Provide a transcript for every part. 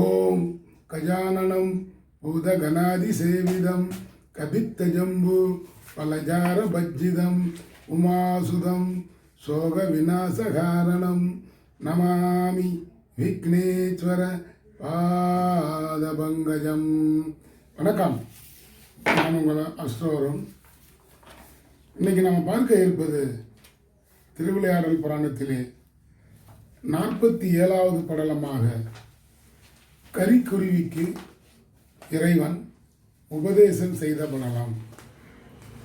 ஓம் கஜானனம் பூதகணாதிசேவிதம் கபித்தஜம்பு பலஜார பஜ்ஜிதம் உமாசுதம் சோக விநாசகாரணம் நமாமி விக்னேஸ்வர பாதபங்கஜம். வணக்கம். நான் உங்கள் அஸ்தோரம். இன்னைக்கு நம்ம பார்க்க இருப்பது திருவிளையாடல் புராணத்திலே நாற்பத்தி ஏழாவது படலமாக கரிக்குருவிக்கு இறைவன் உபதேசம் செய்த படலம்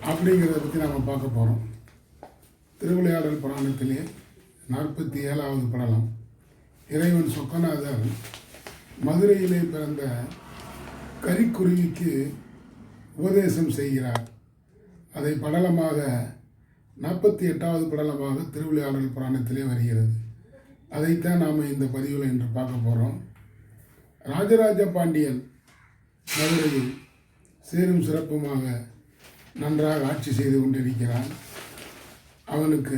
அப்படிங்கிறத பற்றி நாம் பார்க்க போகிறோம் திருவிளையாடல் புராணத்திலே நாற்பத்தி ஏழாவது படலம் இறைவன் சொக்கநாதர் மதுரையிலே பிறந்த கரிக்குருவிக்கு உபதேசம் செய்கிறார். அதை படலமாக நாற்பத்தி எட்டாவது படலமாக திருவிளையாடல் புராணத்திலே வருகிறது. அதைத்தான் நாம் இந்த பதிவில் இன்று பார்க்க போகிறோம் ராஜராஜ பாண்டியன் மதுரையில் சீரும் சிறப்புமாக நன்றாக ஆட்சி செய்து கொண்டிருக்கிறான். அவனுக்கு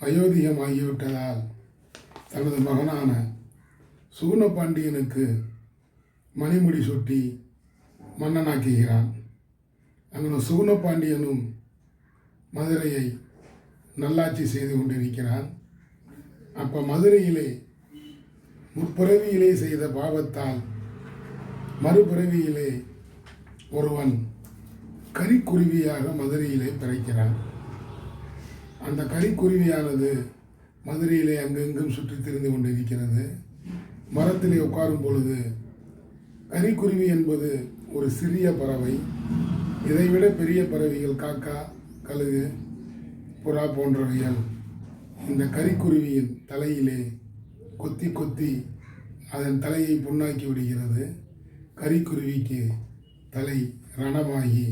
வயோதிகமாகிவிட்டதால் தனது மகனான சூனபாண்டியனுக்கு மணிமுடி சுட்டி மன்னனாக்குகிறான். அங்கே சூனபாண்டியனும் மதுரையை நல்லாட்சி செய்து கொண்டிருக்கிறான். அப்போ மதுரையிலே முற்பிறவியிலே செய்த பாவத்தால் மறுபிறவியிலே ஒருவன் கரிக்குருவியாக மதுரையிலே பிறக்கிறான். அந்த கரிக்குருவியானது மதுரையிலே அங்கெங்கும் சுற்றித் திரிந்து கொண்டிருக்கிறது. மரத்திலே உட்காரும் பொழுது கரிக்குருவி என்பது ஒரு சிறிய பறவை. இதைவிட பெரிய பறவைகள் காக்கா கழுகு புறா போன்றவைகள் இந்த கரிக்குருவியின் தலையிலே கொத்தி கொத்தி அதன் தலையை புண்ணாக்கி விடுகிறது. கரிக்குருவிக்கு தலை ரணமாகி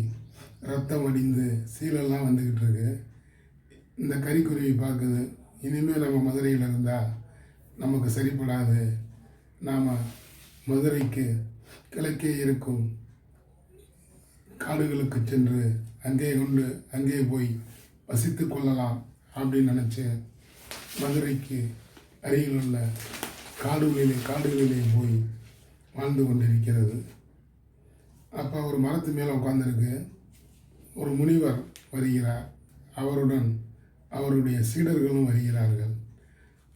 ரத்தம் அடிந்து சீலெல்லாம் வந்துக்கிட்டு இருக்கு இந்த கரிக்குருவி பார்க்குது. இனிமேல் நம்ம மதுரையில் இருந்தால் நமக்கு சரிப்படாது. நாம் மதுரைக்கு கிழக்கே இருக்கும் காடுகளுக்கு சென்று அங்கே கொண்டு அங்கே போய் வசித்து கொள்ளலாம் அப்படின்னு நினச்சி மதுரைக்கு அருகில் உள்ள காடுகளிலே காடுகளிலே போய் வாழ்ந்து கொண்டிருக்கிறது. அப்போ ஒரு மரத்து மேலே உட்காந்துருக்கு ஒரு முனிவர் வருகிறார். அவருடன் அவருடைய சீடர்களும் வருகிறார்கள்.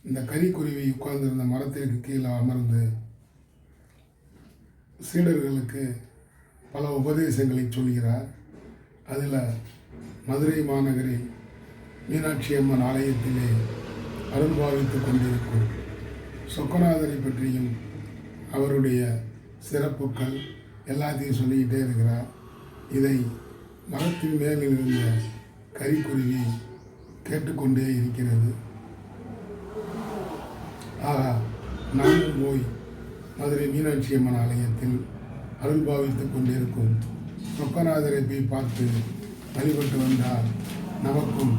இந்த கறிக்குருவி உட்கார்ந்திருந்த மரத்திற்கு கீழே அமர்ந்து சீடர்களுக்கு பல உபதேசங்களை சொல்கிறார். அதில் மதுரை மாநகரில் மீனாட்சி அம்மன் ஆலயத்திலே அருள் பாவித்துக் கொண்டிருக்கும் சொக்கநாதரை பற்றியும் அவருடைய சிறப்புகள் எல்லாத்தையும் சொல்லிக்கிட்டே இருக்கிறார். இதை மரத்தின் மேல் இருந்த கறிக்குருவி கேட்டுக்கொண்டே இருக்கிறது. ஆகா நானும் போய் மதுரை மீனாட்சி அம்மன் ஆலயத்தில் அருள் பாவித்துக் கொண்டிருக்கும் சொக்கநாதரை போய் பார்த்து வழிபட்டு வந்தால் நமக்கும்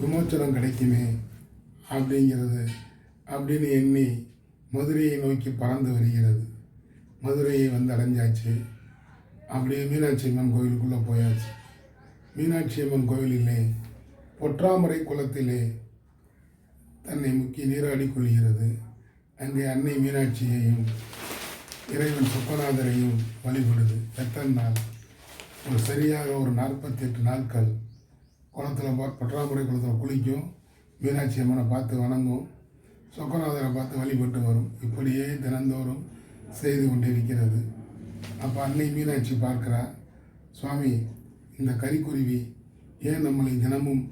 விமோச்சனம் கிடைக்குமே அப்படிங்கிறது அப்படின்னு எண்ணி மதுரையை நோக்கி பறந்து வருகிறது. மதுரையை வந்து அடைஞ்சாச்சு. அப்படியே மீனாட்சி அம்மன் கோவிலுக்குள்ளே போயாச்சு. மீனாட்சி அம்மன் கோவிலிலே பொற்றாமரை குளத்திலே தன்னை முக்கி நீராடி கொள்கிறது. அங்கே அன்னை மீனாட்சியையும் இறைவன் சொப்பநாதரையும் வழிபடுது. எத்தனை நாள்? ஒரு சரியாக ஒரு நாற்பத்தெட்டு நாட்கள் குளத்தில் பா குளத்தில் குளிக்கும். மீனாட்சி அம்மனை பார்த்து வணங்கும். சொக்கநாதரை பார்த்து வழிபட்டு வரும். இப்படியே தினந்தோறும் செய்து கொண்டிருக்கிறது அப்போ அன்னை மீனாட்சி பார்க்குறா சுவாமி இந்த கறிக்குருவி ஏன் நம்மளை தினமும்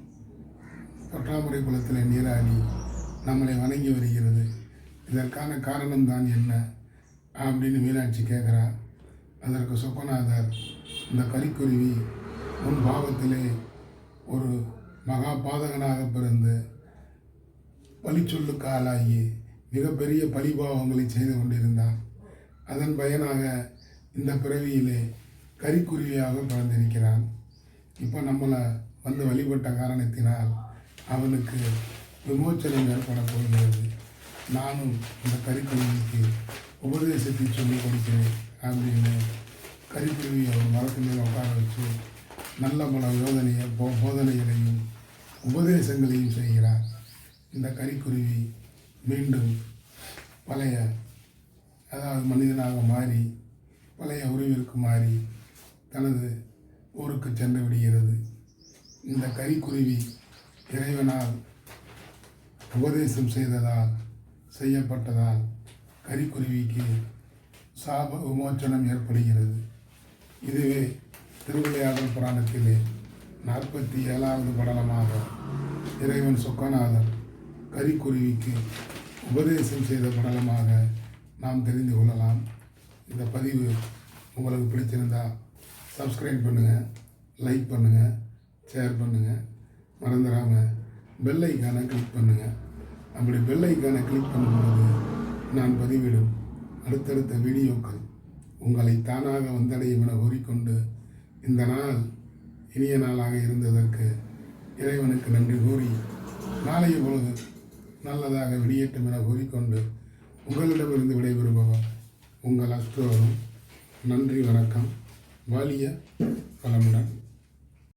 தொற்றாமுறை குளத்தில் நீராடி நம்மளை வணங்கி வருகிறது? இதற்கான காரணம் தான் என்ன? அப்படின்னு மீனாட்சி கேட்குறா. அதற்கு சொக்கநாதர் இந்த கரிக்குருவி முன் பாவத்திலே ஒரு மகா பாதகனாக பிறந்து பழிச்சொல்லுக்கு ஆளாகி மிகப்பெரிய பழிபாவங்களை செய்து கொண்டிருந்தான் அதன் பயனாக இந்த பிறவியிலே கறிக்குருவியாக பிறந்திருக்கிறான். இப்போ நம்மளை வந்து வழிபட்ட காரணத்தினால் அவனுக்கு விமோச்சனம் ஏற்பட போகிறது. நானும் இந்த கறிக்குருவிக்கு உபதேசத்தை சொல்லிக் கொடுக்கிறேன் அப்படின்னு கரிக்குருவியை ஒரு மரத்து மேலே உட்கார வச்சு நல்ல பல யோதனையை போ போதனைகளையும் உபதேசங்களையும் செய்கிறார். இந்த கரிக்குருவி மீண்டும் பழைய அதாவது மனிதனாக மாறி பழைய உறவிற்கு மாறி தனது ஊருக்கு சென்று விடுகிறது. இந்த கரிக்குருவி இறைவனால் உபதேசம் செய்ததால் செய்யப்பட்டதால் கரிக்குருவிக்கு சாப விமோச்சனம் ஏற்படுகிறது. இதுவே திருவிளையாடல் புராணத்திலே நாற்பத்தி ஏழாவது படலமாக இறைவன் சொக்கநாதன் கரிக்குருவிக்கு உபதேசம் செய்த படலமாக நாம் தெரிந்து கொள்ளலாம். இந்த பதிவு உங்களுக்கு பிடிச்சிருந்தா சப்ஸ்கிரைப் பண்ணுங்கள் லைக் பண்ணுங்கள் ஷேர் பண்ணுங்கள் மறந்துடாமல் பெல் ஐக்கானை கிளிக் பண்ணுங்கள் அப்படி பெல் ஐக்கானை கிளிக் பண்ணும்போது நான் பதிவிடும் அடுத்தடுத்த வீடியோக்கள் உங்களை தானாக வந்தடையும் என கூறிக்கொண்டு இந்த நாள் இனிய நாளாக இருந்ததற்கு இறைவனுக்கு நன்றி கூறி நாளைய பொழுது நல்லதாக வெளியேற்றும் என கூறிக்கொண்டு உங்களிடமிருந்து விடைபெறுபவர் உங்கள் அஸ்ட்ரோரும் நன்றி வணக்கம். வாலிய வளமுடன்.